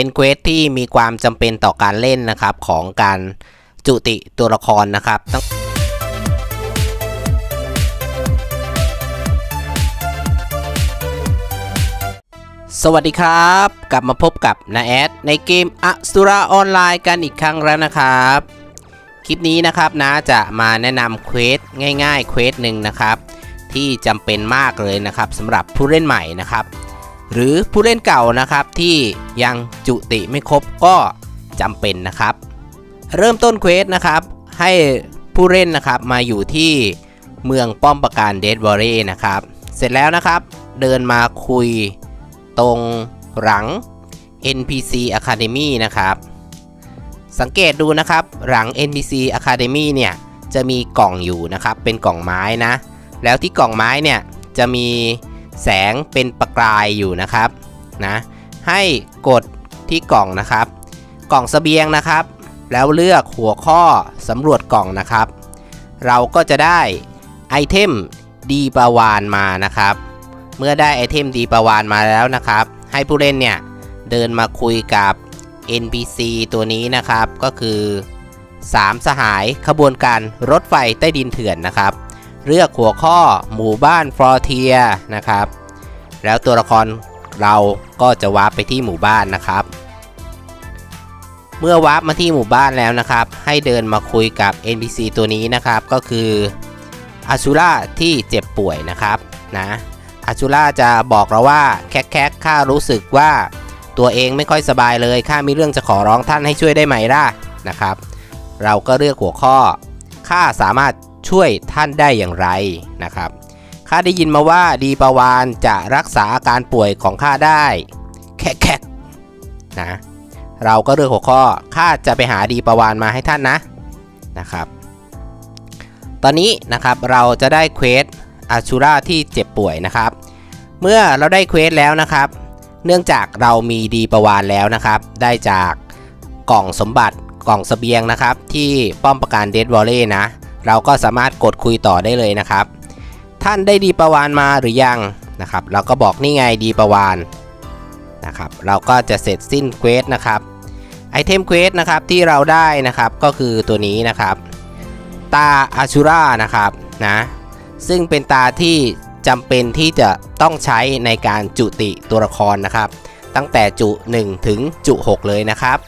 เป็นเควสที่มีความจำเป็นต่อการเล่นนะครับของการจุติตัวละครนะครับตั้งสวัสดีครับ กลับมาพบกับนาแอดในเกมอสุราออนไลน์กันอีกครั้งแล้วนะครับ คลิปนี้นะครับนะจะมาแนะนำเควสง่ายๆเควสหนึ่งนะครับ ที่จำเป็นมากเลยนะครับสำหรับผู้เล่นใหม่นะครับ หรือผู้เล่นเก่านะครับที่ยังจุติไม่ครบก็จำเป็นนะครับ เริ่มต้นเควสนะครับ ให้ผู้เล่นนะครับมาอยู่ที่เมืองป้อมปราการเดดบอรีนะครับ เสร็จแล้วนะครับ เดินมาคุยตรงหลัง NPC Academy นะครับ สังเกตดูนะครับ หลัง NPC Academy เนี่ยจะมีกล่องอยู่นะครับ เป็นกล่องไม้นะ แล้วที่กล่องไม้เนี่ยจะมี แสงเป็นประกายอยู่นะครับนะให้กดที่กล่องนะครับ กล่องเสบียงนะครับ แล้วเลือกหัวข้อสำรวจกล่องนะครับ เราก็จะได้ไอเทมดีปาวานมานะครับ เมื่อได้ไอเทมดีปาวานมาแล้วนะครับ ให้ผู้เล่นเนี่ยเดินมาคุยกับ NPC ตัวนี้นะครับก็คือ 3 สหายขบวนการรถไฟใต้ดินเถื่อนนะครับ เลือกหัวข้อหมู่บ้านฟลอเทียนะครับ แล้วตัวละครเราก็จะวาร์ปไปที่หมู่บ้านนะครับ เมื่อวาร์ปมาที่หมู่บ้านแล้วนะครับ ให้เดินมาคุยกับ NPC ตัวนี้นะครับก็คืออาชูล่าที่เจ็บป่วยนะครับนะอาชูล่าจะบอกเราว่าแคคแคคข้ารู้สึกว่าตัวเองไม่ค่อยสบายเลยข้ามีเรื่องจะขอร้องท่านให้ช่วยได้ไหมล่ะนะครับ เราก็เลือกหัวข้อข้าสามารถ ช่วยท่านได้อย่างไรนะครับข้าได้ยินมาว่าดีปาวานจะรักษาอาการป่วยของข้าได้ แค่แค่นะเราก็เลือกหัวข้อข้าจะไปหาดีปาวานมาให้ท่านนะนะครับ ตอนนี้นะครับเราจะได้เควสอาชูราที่เจ็บป่วยนะครับ เมื่อเราได้เควสแล้วนะครับ เนื่องจากเรามีดีประวานแล้วนะครับ ได้จากกล่องสมบัติกล่องเสบียงนะครับ ที่ป้อมปราการเดดวอลเล่นะ เราก็สามารถกดคุยต่อได้เลยนะครับ ท่านได้ดีประวานมาหรือยังนะครับ เราก็บอกนี่ไงดีประวานนะครับ เราก็จะเสร็จสิ้นเควสนะครับไอเทมเควสนะครับที่เราได้นะครับก็คือตัวนี้นะครับ ตาอาชูรานะครับนะซึ่งเป็นตาที่จำเป็นที่จะต้องใช้ในการจุติตัวละครนะครับ ตั้งแต่จุ 1 ถึงจุ 6 เลยนะครับ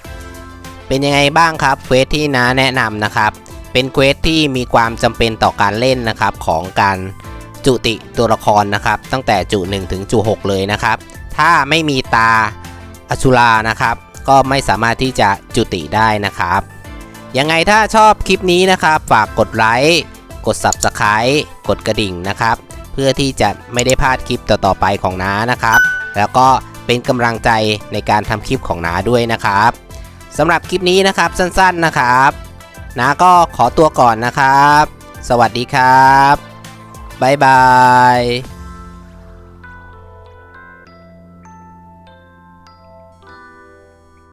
เป็นยังไงบ้างครับเควสที่น้าแนะนำนะครับ เป็นเควสที่มีความจำเป็นต่อการเล่นนะครับของการจุติตัวละครนะครับ ตั้งแต่จุ1ถึงจุ6เลยนะครับ ถ้าไม่มีตาอชุรานะครับ ก็ไม่สามารถที่จะจุติได้นะครับ ยังไงถ้าชอบคลิปนี้นะครับ ฝากกดไลค์กด Subscribe กดกระดิ่งนะครับ เพื่อที่จะไม่ได้พลาดคลิปต่อๆไปของน้านะครับ แล้วก็เป็นกำลังใจในการทำคลิปของน้าด้วยนะครับสำหรับคลิปนี้นะครับสั้นๆนะครับ น้าก็ขอตัวก่อนนะครับ สวัสดีครับ บ๊ายบาย